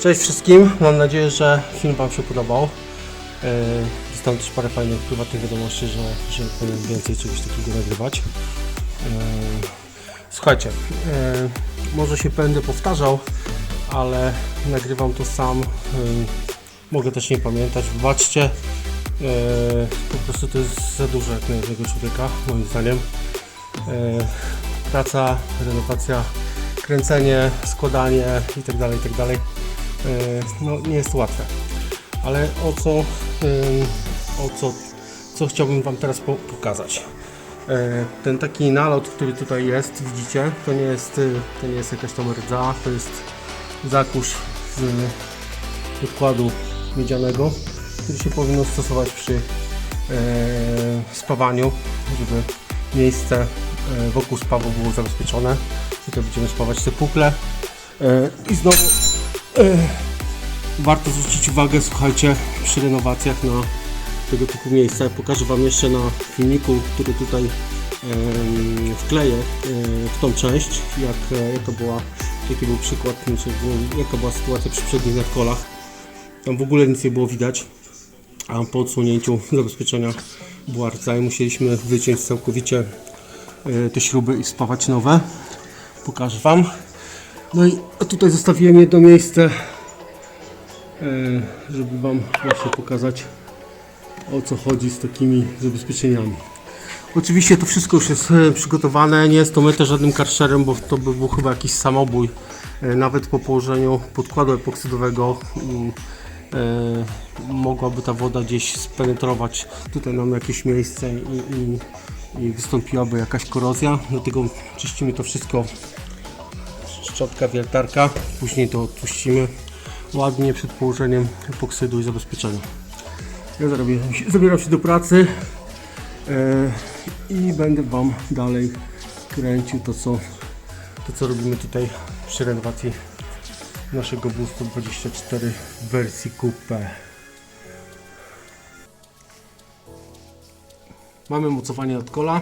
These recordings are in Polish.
Cześć wszystkim, mam nadzieję, że film Wam się podobał. E, Dostałem też parę fajnych prywatnych wiadomości, że, że powinien więcej czegoś takiego nagrywać. E, Słuchajcie, e, może się będę powtarzał, ale nagrywam to sam. E, Mogę też nie pamiętać, wybaczcie. E, Po prostu to jest za dużo jak na jednego człowieka, moim zdaniem. E, Praca, renowacja, kręcenie, składanie itd. itd. E, No, nie jest łatwe. Ale o co, o co, co chciałbym Wam teraz po- pokazać. E, Ten taki nalot, który tutaj jest, widzicie, to nie jest, y, to nie jest jakaś tam rdza, to jest zakurz z podkładu miedzianego, który się powinno stosować przy e, spawaniu, żeby miejsce e, wokół spawu było zabezpieczone. Tutaj będziemy spawać te pukle. E, I znowu e, warto zwrócić uwagę, słuchajcie, przy renowacjach na tego typu miejsca. Pokażę Wam jeszcze na filmiku, który tutaj wkleję e, w tą część, jak, e, jaka była, jaki był przykład, znaczy, jaka była sytuacja przy przednich nadkolach. Tam w ogóle nic nie było widać, a po odsunięciu zabezpieczenia była rdza i musieliśmy wyciąć całkowicie e, te śruby i spawać nowe. Pokażę Wam. No i tutaj zostawiłem jedno miejsce, e, żeby Wam właśnie pokazać o co chodzi z takimi zabezpieczeniami. Oczywiście to wszystko już jest e, przygotowane, nie jest to metę żadnym karszerem, bo to by był chyba jakiś samobój. E, Nawet po położeniu podkładu epoksydowego mm, mogłaby ta woda gdzieś spenetrować tutaj nam jakieś miejsce i, i, i wystąpiłaby jakaś korozja. Dlatego czyścimy to wszystko szczotka, wiertarka, później to odpuścimy ładnie przed położeniem epoksydu i zabezpieczenia. Ja zabieram się, zabieram się do pracy e, i będę Wam dalej kręcił to co, to, co robimy tutaj przy renowacji naszego bustu 24 w wersji coupe. Mamy mocowanie od kola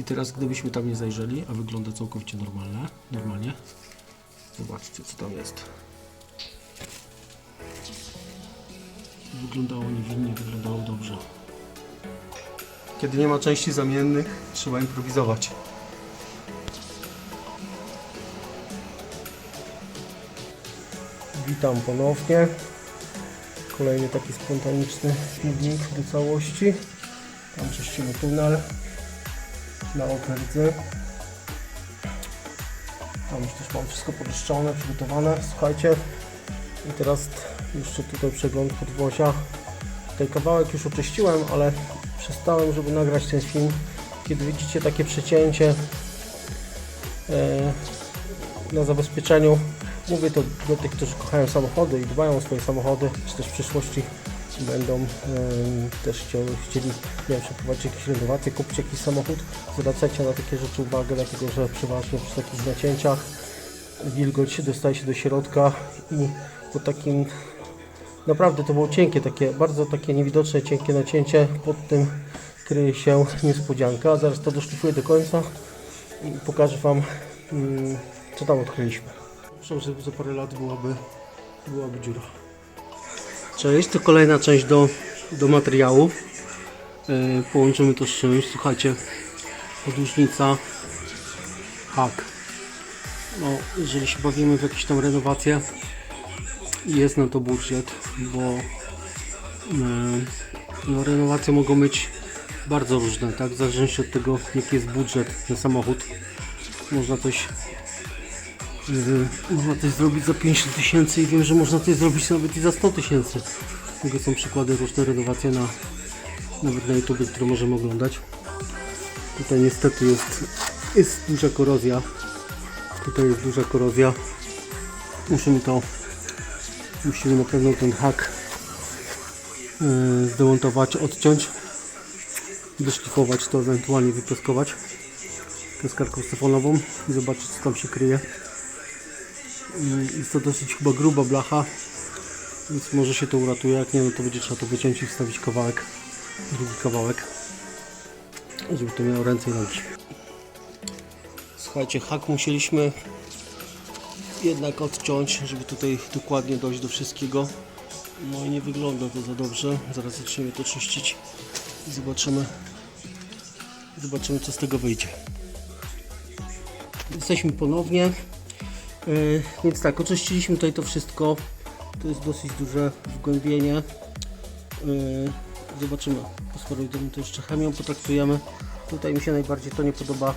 i teraz gdybyśmy tam nie zajrzeli, a wygląda całkowicie normalne, normalnie, zobaczcie co tam jest. Wyglądało niewinnie, wyglądało dobrze. Kiedy nie ma części zamiennych, trzeba improwizować. Witam ponownie. Kolejny taki spontaniczny śmignik do całości. Tam czyścimy tunel na okerdzy. Tam już też mam wszystko poryszczone, przygotowane. Słuchajcie, i teraz jeszcze tutaj przegląd podwozia. Tutaj kawałek już oczyściłem, ale przestałem, żeby nagrać ten film. Kiedy widzicie takie przecięcie e, na zabezpieczeniu, mówię to do tych, którzy kochają samochody i dbają o swoje samochody, czy też w przyszłości będą em, też chcieli, chcieli nie wiem, przeprowadzić jakieś renowacje, kupić jakiś samochód, zwracajcie na takie rzeczy uwagę, dlatego że przeważnie przy takich nacięciach wilgoć dostaje się do środka i po takim naprawdę to było cienkie, takie bardzo takie niewidoczne, cienkie nacięcie, pod tym kryje się niespodzianka. Zaraz to doszlifuję do końca i pokażę Wam mm, co tam odkryliśmy. Żeby za parę lat byłaby, byłaby dziura. Cześć, to kolejna część do, do materiału. Yy, połączymy to z czymś. Słuchajcie, podłużnica hak. No, jeżeli się bawimy w jakieś tam renowacje, jest na to budżet, bo e, no, renowacje mogą być bardzo różne, tak? W zależności od tego, jaki jest budżet na samochód. Można coś e, można coś zrobić za 50 tysięcy i wiem, że można coś zrobić nawet i za 100 tysięcy. Tego są przykłady różne renowacje na nawet na YouTube, które możemy oglądać. Tutaj niestety jest, jest duża korozja. Tutaj jest duża korozja. Musimy to musimy na pewno ten hak yy, zdemontować, odciąć, wyszlifować to, ewentualnie wypioskować pioskarką stefanową i zobaczyć co tam się kryje. Jest to dosyć chyba gruba blacha, więc może się to uratuje, jak nie no to będzie trzeba to wyciąć i wstawić kawałek, drugi kawałek, żeby to miało ręce i nogi. Słuchajcie, hak musieliśmy jednak odciąć, żeby tutaj dokładnie dojść do wszystkiego. No i nie wygląda to za dobrze. Zaraz zaczniemy to czyścić i zobaczymy, zobaczymy co z tego wyjdzie. Jesteśmy ponownie. Yy, więc tak, oczyściliśmy tutaj to wszystko. To jest dosyć duże wgłębienie. Yy, zobaczymy. Posmarujemy to jeszcze chemią, potraktujemy. Tutaj mi się najbardziej to nie podoba,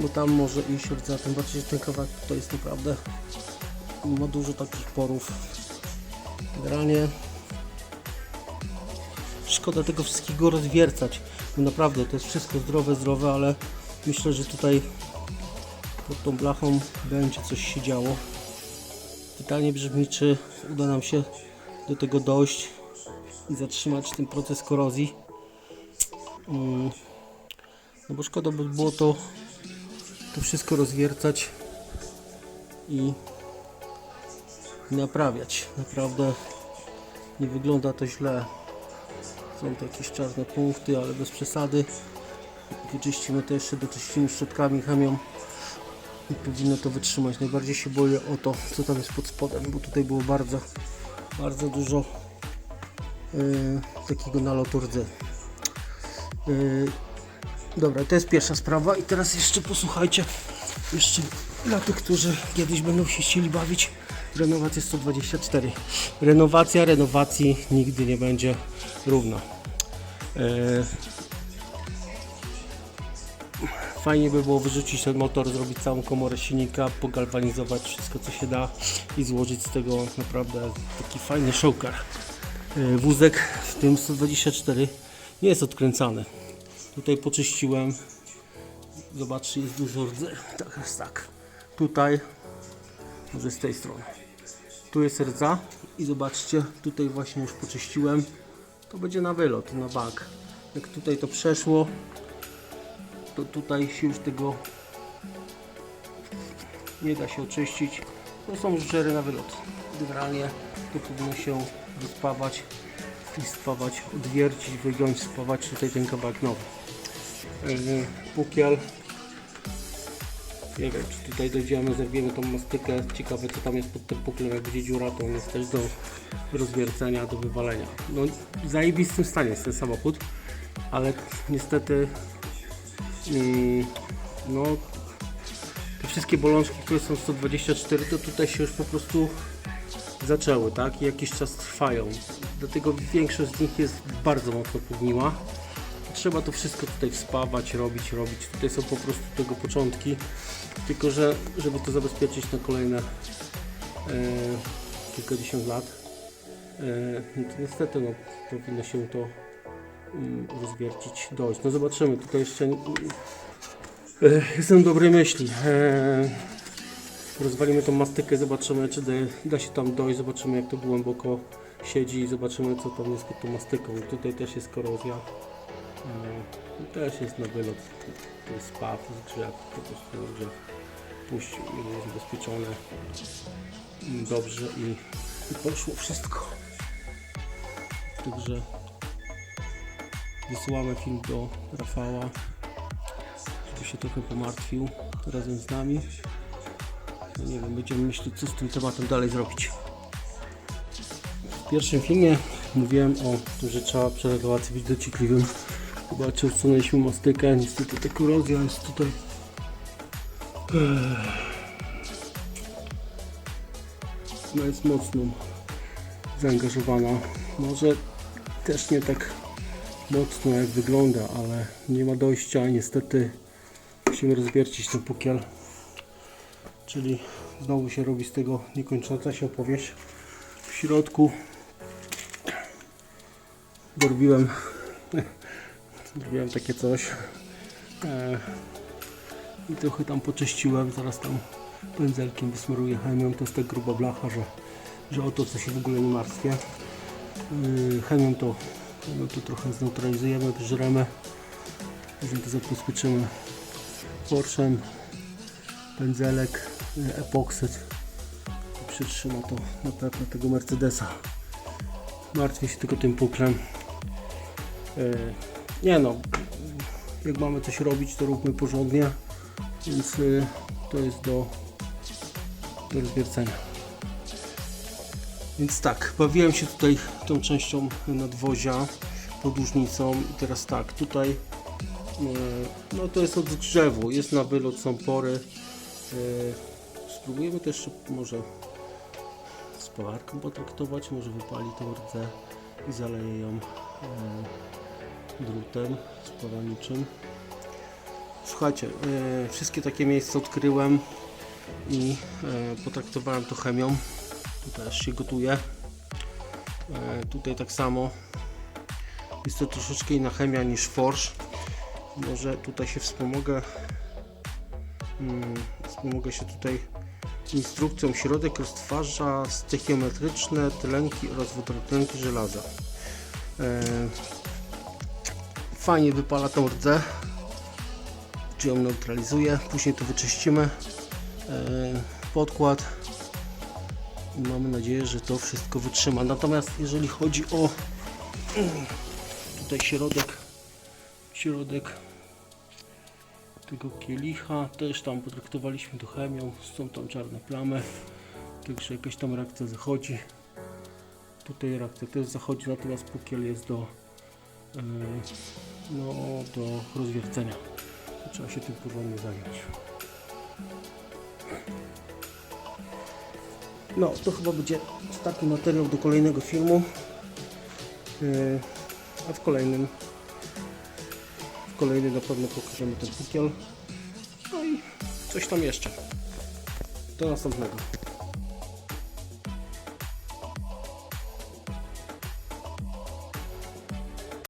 bo tam może iść rdza, tym bardziej, że ten kawałek to jest naprawdę ma dużo takich porów. Generalnie szkoda tego wszystkiego rozwiercać, bo naprawdę to jest wszystko zdrowe, zdrowe, ale myślę, że tutaj pod tą blachą będzie coś się działo. Pytanie brzmi, czy uda nam się do tego dojść i zatrzymać ten proces korozji. Mm. No bo szkoda by było to, to wszystko rozwiercać i naprawiać. Naprawdę nie wygląda to źle. Są to jakieś czarne punkty, ale bez przesady. Wyczyścimy to jeszcze, doczyścimy szczotkami, chemią powinno to wytrzymać. Najbardziej się boję o to, co tam jest pod spodem, bo tutaj było bardzo, bardzo dużo yy, takiego nalotu rdzy. Yy, dobra, to jest pierwsza sprawa i teraz jeszcze posłuchajcie, jeszcze dla tych, którzy kiedyś będą się chcieli bawić, renowacja 124. Renowacja renowacji nigdy nie będzie równa. Yy, Fajnie by było wyrzucić ten motor, zrobić całą komorę silnika, pogalwanizować wszystko co się da i złożyć z tego naprawdę taki fajny showcar. Yy, Wózek w tym 124 nie jest odkręcany. Tutaj poczyściłem. Zobaczcie, jest dużo rdzy. Tak jest tak. Tutaj, może z tej strony. Tu jest rdza i zobaczcie, tutaj właśnie już poczyściłem. To będzie na wylot, na bank. Jak tutaj to przeszło, to tutaj się już tego nie da się oczyścić. To są żery na wylot. Generalnie to powinno się wyspawać i spawać, odwiercić, wygiąć, spawać tutaj ten kawałek nowy. Yy, Pukiel. Nie wiem, czy tutaj dojdziemy, zerwiemy tą mastykę. Ciekawe, co tam jest pod tym puklem. Jak będzie dziura, to on jest też do rozwiercenia, do wywalenia. No, w zajebistym stanie jest ten samochód, ale niestety no te wszystkie bolączki, które są 124, to tutaj się już po prostu zaczęły, tak? I jakiś czas trwają. Dlatego większość z nich jest bardzo mocno pogniła. Trzeba to wszystko tutaj wspawać, robić, robić. Tutaj są po prostu tego początki. Tylko, że żeby to zabezpieczyć na kolejne e, kilkadziesiąt lat, e, no to niestety no, powinno się to rozwiercić, dojść. No zobaczymy, tutaj jeszcze e, jestem dobrej myśli. E, rozwalimy tą mastykę, zobaczymy czy da, się tam dojść, zobaczymy jak to głęboko siedzi i zobaczymy co tam jest pod tą mastyką. Tutaj też jest korozja. E, też jest na wylot. To jest spaw z drzew, po prostu. Puść jest zabezpieczone dobrze i, i poszło wszystko. Także wysyłamy film do Rafała, żeby się trochę pomartwił razem z nami. No nie wiem, będziemy myśleć, co z tym tematem dalej zrobić. W pierwszym filmie mówiłem o tym, że trzeba regulacji być dociekliwym. Zobaczcie, usunęliśmy mastykę, niestety ta korozja jest tutaj no jest mocno zaangażowana. Może też nie tak mocno jak wygląda, ale nie ma dojścia. Niestety musimy rozwiercić ten pukiel. Czyli znowu się robi z tego niekończąca się opowieść. W środku dorobiłem, zrobiłem takie coś. E, I trochę tam poczyściłem. Zaraz tam pędzelkiem wysmaruję chemią. To jest tak gruba blacha, że, że o to co się w ogóle nie martwię. Yy, chemią to, chemią to trochę zneutralizujemy, wyżremy. Później to zabezpieczymy porszem, pędzelek, epoksyd. I Przytrzyma to na pewno tego Mercedesa. Martwię się tylko tym puklem. Yy, nie no, jak mamy coś robić, to róbmy porządnie. Więc yy, to jest do do rozwiercenia. Więc tak, bawiłem się tutaj tą częścią nadwozia, podłużnicą i teraz tak, tutaj e, no to jest od grzewu, jest na wylot, są pory. E, Spróbujemy też może z palarką potraktować, może wypali tą rdzę i zaleje ją e, drutem spawalniczym. Słuchajcie, wszystkie takie miejsca odkryłem i potraktowałem to chemią. Tu też się gotuje. E, tutaj tak samo. Jest to troszeczkę inna chemia niż forsz. Może tutaj się wspomogę. Mm, wspomogę się tutaj instrukcją. Środek roztwarza stechiometryczne tlenki oraz wodorotlenki żelaza. E, fajnie wypala tą rdzę czy ją neutralizuje. Później to wyczyścimy. E, Podkład i mamy nadzieję, że to wszystko wytrzyma. Natomiast jeżeli chodzi o tutaj środek, środek tego kielicha, też tam potraktowaliśmy to chemią, są tam czarne plamy, także jakaś tam reakcja zachodzi. Tutaj reakcja też zachodzi, natomiast pukiel jest do, e, no, do rozwiercenia. Trzeba się tym porządnie zająć. No, to chyba będzie ostatni materiał do kolejnego filmu. Yy, a w kolejnym w kolejnym na pewno pokażemy ten pukiel. No i coś tam jeszcze. Do następnego.